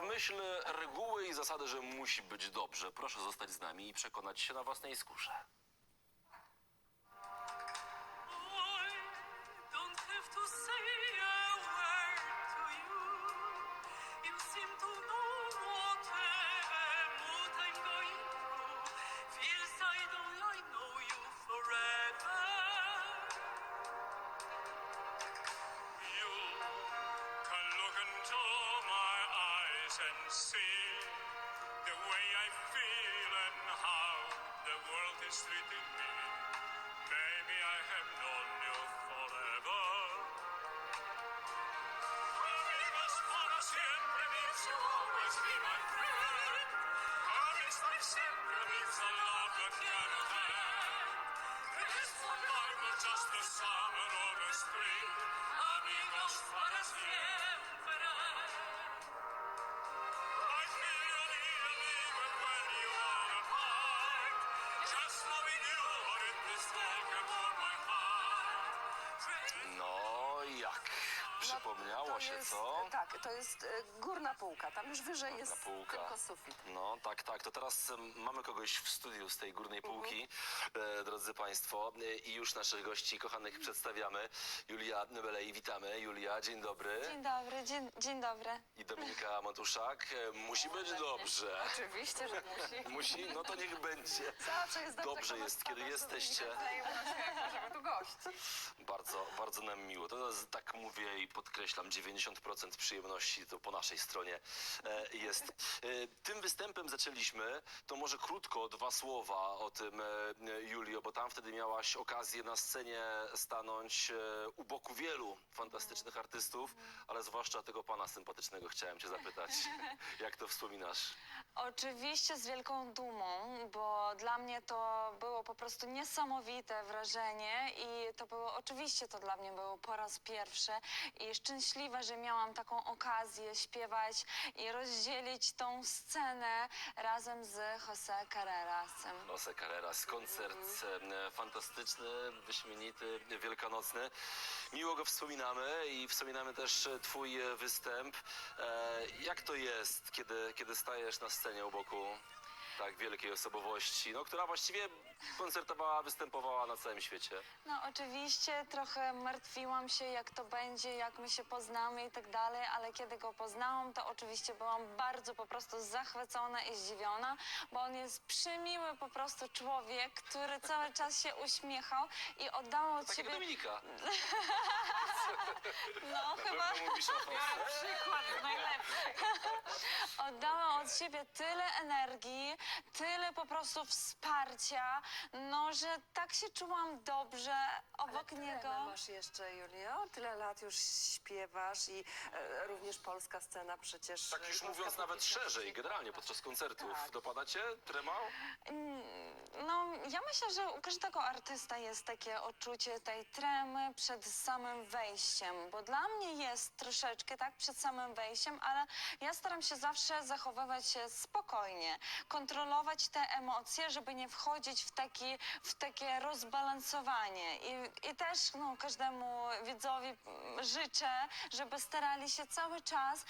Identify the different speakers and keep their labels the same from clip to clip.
Speaker 1: w myśl reguły i zasady, że musi być dobrze, proszę zostać z nami i przekonać się na własnej skórze.
Speaker 2: Eyes and see the way I feel and how the world is treating me. Maybe I have known you forever. Amigos para siempre means you'll always be my friend. Amistad siempre means a love that cannot end. It is forever just the summer or the spring. Amigos para siempre.
Speaker 1: Przypomniało
Speaker 3: To
Speaker 1: się,
Speaker 3: jest,
Speaker 1: co?
Speaker 3: Tak, to jest e, górna półka. Tam już wyżej
Speaker 1: Górna
Speaker 3: jest
Speaker 1: półka.
Speaker 3: tylko sufit.
Speaker 1: No tak, tak. To teraz em, mamy kogoś w studiu z tej górnej półki, e, drodzy Państwo. E, I już naszych gości kochanych przedstawiamy. Julia Nebelej, witamy. Julia, dzień dobry.
Speaker 4: Dzień dobry, dzień, dzień dobry.
Speaker 1: I Dominika Matuszak. E, Musi być dobrze.
Speaker 3: Oczywiście, że musi.
Speaker 1: Musi? No to niech będzie.
Speaker 3: Zawsze jest dobrze,
Speaker 1: Dobrze jest, kiedy jesteście.
Speaker 3: Gościć.
Speaker 1: Bardzo, bardzo nam miło. To jest, tak mówię i podkreślam, 90% przyjemności to po naszej stronie e, jest. E, tym występem zaczęliśmy, to może krótko dwa słowa o tym, e, Julio, bo tam wtedy miałaś okazję na scenie stanąć e, u boku wielu fantastycznych artystów, ale zwłaszcza tego pana sympatycznego chciałem cię zapytać. Jak to wspominasz?
Speaker 4: Oczywiście z wielką dumą, bo dla mnie to było po prostu niesamowite wrażenie i to było, oczywiście to dla mnie było po raz pierwszy i szczęśliwa, że miałam taką okazję śpiewać i rozdzielić tą scenę razem z Jose Carrerasem.
Speaker 1: Jose Carreras, koncert e, fantastyczny, wyśmienity, wielkanocny. Miło go wspominamy i wspominamy też e, twój e, występ. E, Jak to jest, kiedy, kiedy stajesz na scenie u boku tak wielkiej osobowości, no, która właściwie koncertowała, występowała na całym świecie?
Speaker 4: No oczywiście trochę martwiłam się, jak to będzie, jak my się poznamy i tak dalej, ale kiedy go poznałam, to oczywiście byłam bardzo po prostu zachwycona i zdziwiona, bo on jest przymiły po prostu człowiek, który cały czas się uśmiechał i oddawał od
Speaker 1: Tak jak
Speaker 4: siebie...
Speaker 1: Dominika.
Speaker 4: No chyba
Speaker 1: Pewno mówisz o Jose.
Speaker 3: Przykład najlepszy.
Speaker 4: oddała od siebie tyle energii, tyle po prostu wsparcia, no że tak się czułam dobrze obok
Speaker 3: Tyle
Speaker 4: niego.
Speaker 3: masz jeszcze, Julio. Tyle lat już śpiewasz i e, również polska scena przecież.
Speaker 1: Tak już
Speaker 3: polska
Speaker 1: mówiąc nawet
Speaker 3: publiczność
Speaker 1: szerzej, generalnie podczas koncertów.
Speaker 3: Tak.
Speaker 1: Dopada cię tremał?
Speaker 4: No, ja myślę, że u każdego artysta jest takie odczucie tej tremy przed samym wejściem, bo dla mnie jest troszeczkę tak przed samym wejściem, ale ja staram się zawsze zachowywać się spokojnie, kontrolować te emocje, żeby nie wchodzić w, taki, w takie rozbalansowanie. I, I też no, każdemu widzowi życzę, żeby starali się cały czas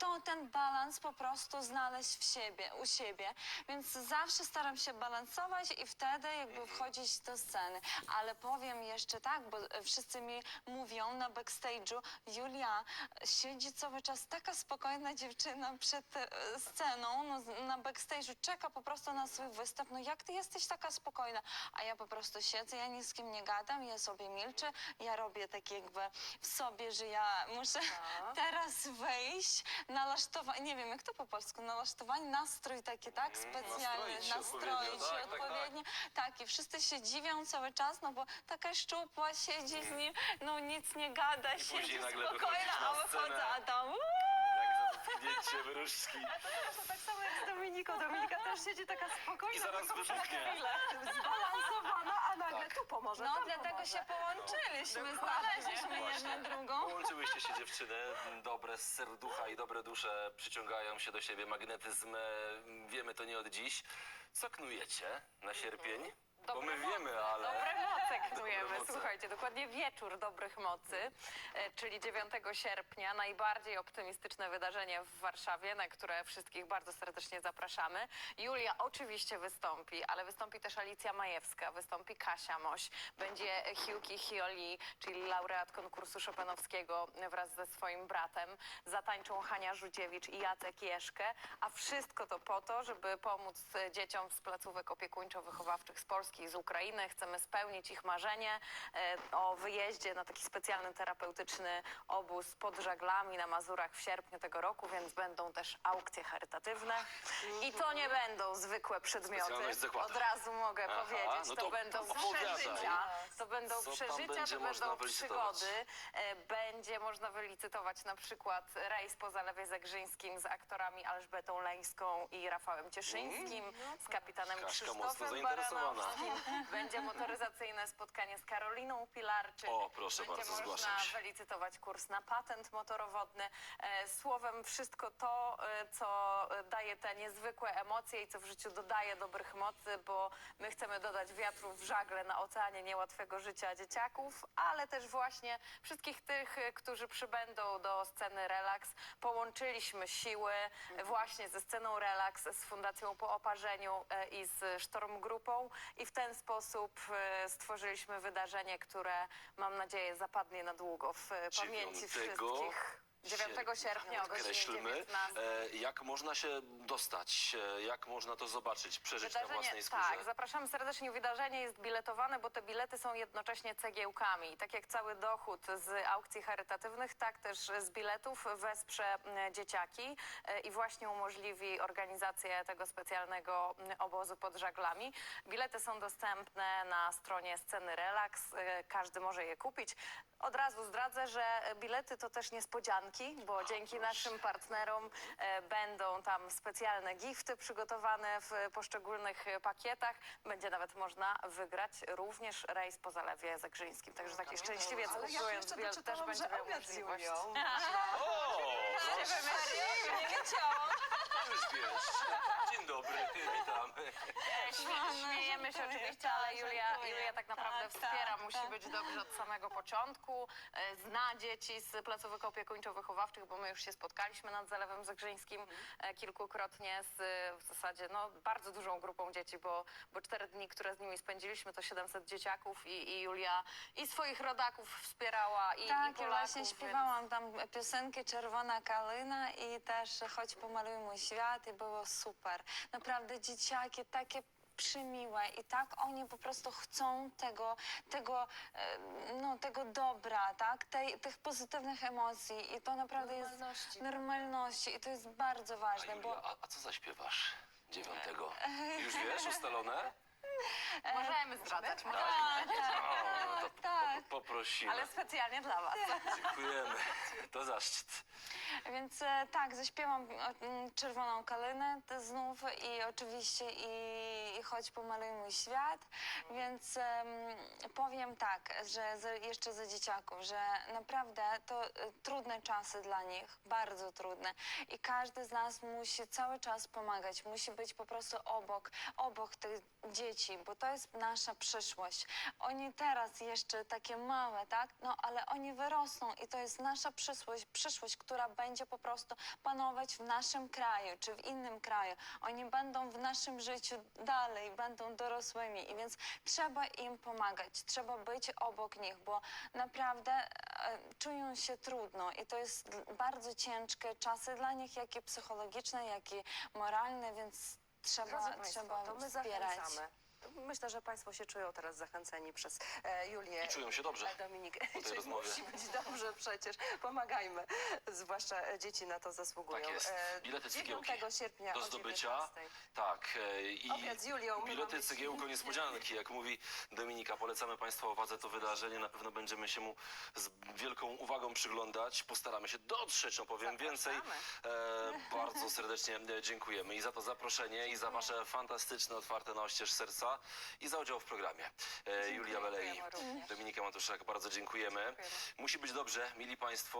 Speaker 4: to ten balans po prostu znaleźć w siebie, u siebie. Więc zawsze staram się balansować i wtedy jakby wchodzić do sceny. Ale powiem jeszcze tak, bo wszyscy mi mówią na backstage'u, Julia, siedzi cały czas taka spokojna dziewczyna przed e, sceną, no, na backstage'u, czeka po prostu na swój występ. No jak ty jesteś taka spokojna? A ja po prostu siedzę, ja nic z kim nie gadam, ja sobie milczę, ja robię tak jakby w sobie, że ja muszę teraz wejść, nalasztowanie, nie wiem jak to po polsku, nalasztowanie, nastrój taki, tak, specjalny,
Speaker 1: nastroić się
Speaker 4: nastroić
Speaker 1: odpowiednio,
Speaker 4: się
Speaker 1: tak, tak, tak.
Speaker 4: odpowiednio. Tak, i wszyscy się dziwią cały czas, no bo taka szczupła siedzi z nim, no nic nie gada, siedzi
Speaker 1: nagle
Speaker 4: spokojna,
Speaker 1: na
Speaker 4: a wychodzę,
Speaker 1: scenę.
Speaker 4: a tam uuu,
Speaker 1: Dotknięcie wyróżki.
Speaker 3: To tak samo jak z Dominiką. Dominika też siedzi taka spokojna.
Speaker 1: I zaraz
Speaker 3: tylko przez
Speaker 1: wybuchnie.
Speaker 3: chwilę. Zbalansowana, a nagle tu pomoże.
Speaker 4: no
Speaker 3: tam
Speaker 4: dlatego
Speaker 3: pomoże.
Speaker 4: się połączyliśmy, znaleźliśmy jedną drugą.
Speaker 1: Połączyłyście się dziewczyny, dobre z serducha i dobre dusze przyciągają się do siebie. Magnetyzm, e, wiemy to nie od dziś. Co knujecie na sierpień? Bo my
Speaker 3: dobre
Speaker 1: wiemy, ale...
Speaker 3: Słuchajcie, dokładnie wieczór dobrych mocy, e, czyli 9 sierpnia, najbardziej optymistyczne wydarzenie w Warszawie, na które wszystkich bardzo serdecznie zapraszamy. Julia oczywiście wystąpi, ale wystąpi też Alicja Majewska, wystąpi Kasia Moś, będzie Hiuki Hioli, czyli laureat konkursu Chopinowskiego wraz ze swoim bratem. Zatańczą Hania Żudziewicz i Jacek Jeszkę, a wszystko to po to, żeby pomóc dzieciom z placówek opiekuńczo-wychowawczych z Polski i z Ukrainy. Chcemy spełnić ich marzenie e, o wyjeździe na taki specjalny terapeutyczny obóz pod żaglami na Mazurach w sierpniu tego roku, więc będą też aukcje charytatywne. I to nie będą zwykłe przedmioty.
Speaker 1: Specjalność.
Speaker 3: Od razu mogę
Speaker 1: Aha,
Speaker 3: powiedzieć.
Speaker 1: no
Speaker 3: to,
Speaker 1: to
Speaker 3: będą
Speaker 1: opowiadaj.
Speaker 3: przeżycia. To będą
Speaker 1: Co tam
Speaker 3: przeżycia,
Speaker 1: będzie
Speaker 3: to
Speaker 1: można
Speaker 3: będą
Speaker 1: wylicytować?
Speaker 3: przygody. E, Będzie można wylicytować na przykład rejs po Zalewie Zegrzyńskim z aktorami Elżbetą Leńską i Rafałem Cieszyńskim, z kapitanem
Speaker 1: Mm. Kaśka mocno
Speaker 3: Krzysztofem
Speaker 1: zainteresowana.
Speaker 3: Baranowskim. Będzie motoryzacyjne spotkanie z Karoliną Pilarczyk.
Speaker 1: O, proszę
Speaker 3: Będzie
Speaker 1: bardzo,
Speaker 3: można
Speaker 1: zgłaszam się.
Speaker 3: wylicytować kurs na patent motorowodny. E, Słowem wszystko to, e, co daje te niezwykłe emocje i co w życiu dodaje dobrych mocy, bo my chcemy dodać wiatru w żagle na oceanie niełatwego życia dzieciaków, ale też właśnie wszystkich tych, e, którzy przybędą do sceny Relax. Połączyliśmy siły właśnie ze sceną Relax, z Fundacją Po Oparzeniu e, i z Sztorm Grupą i w ten sposób e, stworzyliśmy wydarzenie, które mam nadzieję zapadnie na długo w e, pamięci
Speaker 1: 9
Speaker 3: wszystkich. 9 sierpnia o godzinie
Speaker 1: Podkreślmy,
Speaker 3: 19.
Speaker 1: e, jak można się dostać, e, jak można to zobaczyć, przeżyć na własnej skórze.
Speaker 3: tak, zapraszamy serdecznie. Wydarzenie jest biletowane, bo te bilety są jednocześnie cegiełkami. I tak jak cały dochód z aukcji charytatywnych, tak też z biletów wesprze m, dzieciaki e, i właśnie umożliwi organizację tego specjalnego m, obozu pod żaglami. Bilety są dostępne na stronie sceny Relax. E, Każdy może je kupić. Od razu zdradzę, że bilety to też niespodzianki, bo dzięki naszym partnerom e, będą tam specjalne gifty przygotowane w poszczególnych e, pakietach. Będzie nawet można wygrać również rejs po Zalewie Zagrzyńskim. Także taki szczęśliwiec
Speaker 5: Ale ja
Speaker 3: kupując
Speaker 5: jeszcze
Speaker 3: bilet też
Speaker 5: doczytałam,
Speaker 3: będzie
Speaker 5: że
Speaker 3: miał
Speaker 5: obiad z
Speaker 3: możliwość.
Speaker 5: Julią.
Speaker 1: O,
Speaker 4: Nie wiedziałam.
Speaker 1: już wiesz. Dzień dobry, witamy.
Speaker 3: Śmie- Śmiejemy się oczywiście, ale Julia,
Speaker 4: Dziękuję.
Speaker 3: Julia tak naprawdę
Speaker 4: Tak,
Speaker 3: wspiera,
Speaker 4: tak,
Speaker 3: musi
Speaker 4: tak.
Speaker 3: być dobrze od samego początku, e, zna dzieci z placówek opiekuńczo-wychowawczych, bo my już się spotkaliśmy nad Zalewem Zagrzyńskim e, kilkukrotnie z e, w zasadzie no, bardzo dużą grupą dzieci, bo, bo cztery dni, które z nimi spędziliśmy, to 700 dzieciaków i, i Julia i swoich rodaków wspierała i, i
Speaker 4: Tak, i
Speaker 3: Polaków,
Speaker 4: właśnie
Speaker 3: więc-
Speaker 4: śpiewałam tam piosenkę Czerwona Kalina i też Choć pomaluj mój świat i było super. Naprawdę dzieciaki takie przymiłe i tak oni po prostu chcą tego, tego, e, no, tego dobra, tak? Tej, tych pozytywnych emocji i to naprawdę
Speaker 3: Normalności.
Speaker 4: jest normalności i to jest bardzo
Speaker 1: A,
Speaker 4: ważne,
Speaker 1: Julia,
Speaker 4: bo
Speaker 1: a, a co zaśpiewasz dziewiątego? Już wiesz, ustalone?
Speaker 3: Możemy zdradzać, możemy.
Speaker 4: tak, tak,
Speaker 1: O, no to
Speaker 4: tak.
Speaker 1: po, poprosimy.
Speaker 3: Ale specjalnie dla Was.
Speaker 1: Dziękujemy. To zaszczyt.
Speaker 4: Więc e, tak, zaśpiewam e, m, Czerwoną Kalynę znów i oczywiście i, Choć pomaluj mój świat, więc em, powiem tak, że za, jeszcze za dzieciaków, że naprawdę to e, trudne czasy dla nich, bardzo trudne i każdy z nas musi cały czas pomagać, musi być po prostu obok, obok tych dzieci, bo to jest nasza przyszłość. Oni teraz jeszcze takie małe, tak? No ale oni wyrosną i to jest nasza przyszłość, przyszłość, która będzie po prostu panować w naszym kraju czy w innym kraju. Oni będą w naszym życiu dalej, będą dorosłymi i więc trzeba im pomagać, trzeba być obok nich, bo naprawdę e, czują się trudno i to jest bardzo ciężkie czasy dla nich, jak i psychologiczne, jak i moralne, więc trzeba,
Speaker 3: Drodzy Państwo,
Speaker 4: trzeba
Speaker 3: to my
Speaker 4: wspierać.
Speaker 3: zachęcamy. Myślę, że Państwo się czują teraz zachęceni przez e, Julię.
Speaker 1: I czują się dobrze
Speaker 3: e, Dominik.
Speaker 1: tej
Speaker 3: Czyli
Speaker 1: rozmowie.
Speaker 3: Musi być dobrze przecież. Pomagajmy. Zwłaszcza e, dzieci na to zasługują.
Speaker 1: Tak jest.
Speaker 3: E,
Speaker 1: Bilety
Speaker 3: 9
Speaker 1: cegiełki
Speaker 3: sierpnia
Speaker 1: do zdobycia.
Speaker 3: 19:00.
Speaker 1: Tak. e, I
Speaker 3: Obiad z Julią.
Speaker 1: bilety cegiełko niespodzianki, jak mówi Dominika. Polecamy Państwa uwadze to wydarzenie. Na pewno będziemy się mu z wielką uwagą przyglądać. Postaramy się dotrzeć, no powiem więcej. E, bardzo serdecznie dziękujemy i za to zaproszenie, i za Wasze fantastyczne, otwarte na oścież serca, i za udział w programie. E, Julia Belej,
Speaker 3: również.
Speaker 1: Dominika Matuszak, bardzo dziękujemy. Musi być dobrze, mili Państwo.